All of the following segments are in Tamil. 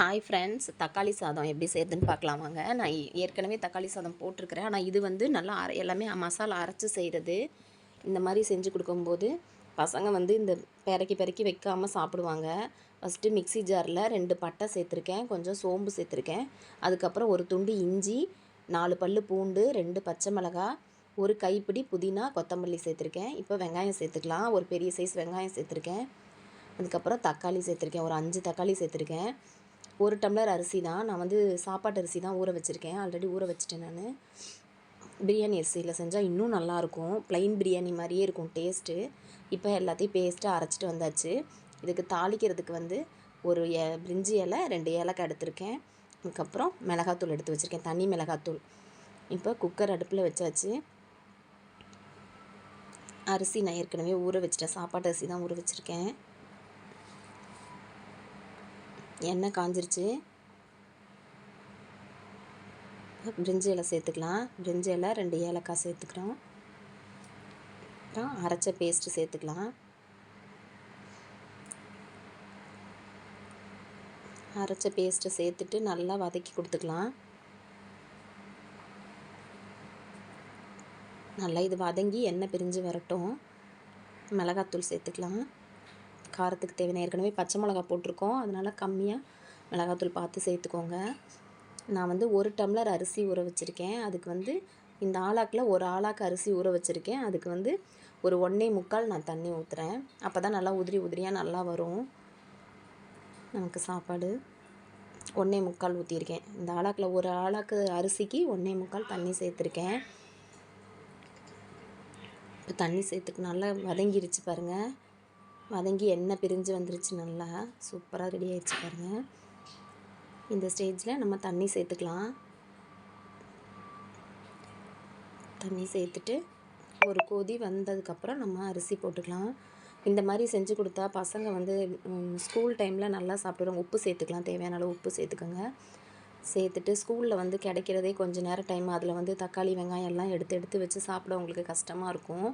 ஹாய் ஃப்ரெண்ட்ஸ் தக்காளி சாதம் எப்படி செய்யுதுன்னு பார்க்கலாம் வாங்க. நான் ஏற்கனவே தக்காளி சாதம் போட்டிருக்கிறேன். ஆனால் இது வந்து நல்லா அரை எல்லாமே மசாலா அரைச்சி செய்கிறது இந்த மாதிரி செஞ்சு கொடுக்கும்போது பசங்க வந்து இந்த பெரக்கி பெரக்கி வைக்காமல் சாப்பிடுவாங்க. ஃபஸ்ட்டு மிக்ஸி ஜாரில் ரெண்டு பட்டை சேர்த்துருக்கேன். கொஞ்சம் சோம்பு சேர்த்துருக்கேன். அதுக்கப்புறம் ஒரு துண்டு இஞ்சி நாலு பல்லு பூண்டு ரெண்டு பச்சை மிளகாய் ஒரு கைப்பிடி புதினா கொத்தமல்லி சேர்த்துருக்கேன். இப்போ வெங்காயம் சேர்த்துக்கலாம். ஒரு பெரிய சைஸ் வெங்காயம் சேர்த்துருக்கேன். அதுக்கப்புறம் தக்காளி சேர்த்துருக்கேன். ஒரு அஞ்சு தக்காளி சேர்த்துருக்கேன். ஒரு டம்ளர் அரிசி தான். நான் வந்து சாப்பாட்டு அரிசி தான் ஊற வச்சுருக்கேன். ஆல்ரெடி ஊற வச்சுட்டேன் நான். பிரியாணி அரிசியில் செஞ்சால் இன்னும் நல்லாயிருக்கும் ப்ளைன் பிரியாணி மாதிரியே இருக்கும் டேஸ்ட்டு இப்போ எல்லாத்தையும் பேஸ்ட்டாக அரைச்சிட்டு வந்தாச்சு. இதுக்கு தாளிக்கிறதுக்கு வந்து ஒரு எ பிரிஞ்சி இலை ரெண்டு ஏலக்காய் எடுத்திருக்கேன். அதுக்கப்புறம் மிளகாத்தூள் எடுத்து வச்சுருக்கேன். தனி மிளகாத்தூள். இப்போ குக்கர் அடுப்பில் வச்சாச்சு. அரிசி நான் ஏற்கனவே ஊற வச்சிட்டேன். சாப்பாட்டு அரிசி தான் ஊற வச்சுருக்கேன். எண்ணெய் காஞ்சிருச்சு. பிரிஞ்சி இலை சேர்த்துக்கலாம். பிரிஞ்சி இலை ரெண்டு ஏலக்காய் சேர்த்துக்கிறோம். அப்புறம் அரைச்ச பேஸ்ட்டு சேர்த்துக்கலாம். அரைச்ச பேஸ்ட்டை சேர்த்துட்டு நல்லா வதக்கி கொடுத்துக்கலாம். நல்லா இது வதங்கி எண்ணெய் பிரிஞ்சு வரட்டும். மிளகாத்தூள் சேர்த்துக்கலாம். காரத்துக்கு தேவையான ஏற்கனவே பச்சை மிளகா போட்டிருக்கோம். அதனால் கம்மியாக மிளகாத்தூள் பார்த்து சேர்த்துக்கோங்க. நான் வந்து ஒரு டம்ளர் அரிசி ஊற வச்சுருக்கேன். அதுக்கு வந்து இந்த ஆளாக்கில் ஒரு ஆளாக்கு அரிசி ஊற வச்சுருக்கேன். அதுக்கு வந்து ஒரு ஒன்றே முக்கால் நான் தண்ணி ஊற்றுறேன் அப்போ தான் நல்லா உதிரி உதிரியாக நல்லா வரும். நமக்கு சாப்பாடு ஒன்றே முக்கால் ஊற்றிருக்கேன் இந்த ஆளாக்கில் ஒரு ஆளாக்கு அரிசிக்கு ஒன்றே முக்கால் தண்ணி சேர்த்துருக்கேன். இப்போ தண்ணி சேர்த்துக்கு நல்லா வதங்கிருச்சு பாருங்கள் வதங்கி எண்ணெய் பிரிஞ்சு வந்துருச்சு நல்லா. சூப்பராக ரெடி ஆகிடுச்சு பாருங்கள் இந்த ஸ்டேஜில் நம்ம தண்ணி சேர்த்துக்கலாம். தண்ணி சேர்த்துட்டு ஒரு கொதி வந்ததுக்கப்புறம் நம்ம அரிசி போட்டுக்கலாம். இந்த மாதிரி செஞ்சு கொடுத்தா பசங்க வந்து ஸ்கூல் டைமில் நல்லா சாப்பிடுவாங்க. உப்பு சேர்த்துக்கலாம். தேவையான அளவு உப்பு சேர்த்துக்கோங்க. சேர்த்துட்டு ஸ்கூலில் வந்து கிடைக்கிறதே கொஞ்ச நேரம் டைம் அதில் வந்து தக்காளி வெங்காயம் எல்லாம் எடுத்து எடுத்து வச்சு சாப்பிட உங்களுக்கு கஷ்டமாக இருக்கும்.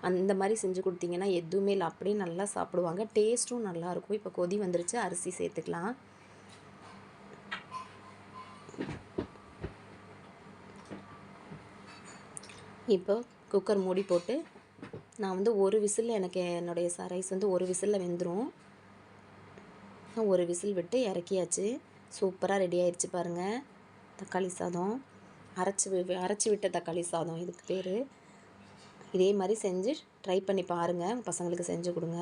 அந்த மாதிரி செஞ்சு கொடுத்தீங்கன்னா எதுவுமே இல்லை. அப்படியே நல்லா சாப்பிடுவாங்க. டேஸ்ட்டும் நல்லாயிருக்கும். இப்போ கொதி வந்துருச்சு. அரிசி சேர்த்துக்கலாம். இப்போ குக்கர் மூடி போட்டு நான் வந்து ஒரு விசில் எனக்கு என்னுடைய ரைஸ் வந்து ஒரு விசிலில் வெந்துடும் ஒரு விசில் விட்டு இறக்கியாச்சு. சூப்பராக ரெடி ஆயிடுச்சு பாருங்கள் தக்காளி சாதம். அரைச்சி வி- அரைச்சி விட்ட தக்காளி சாதம். இதுக்கு பேர் இதே மாதிரி செஞ்சு ட்ரை பண்ணி பாருங்கள் பசங்களுக்கு செஞ்சு கொடுங்க.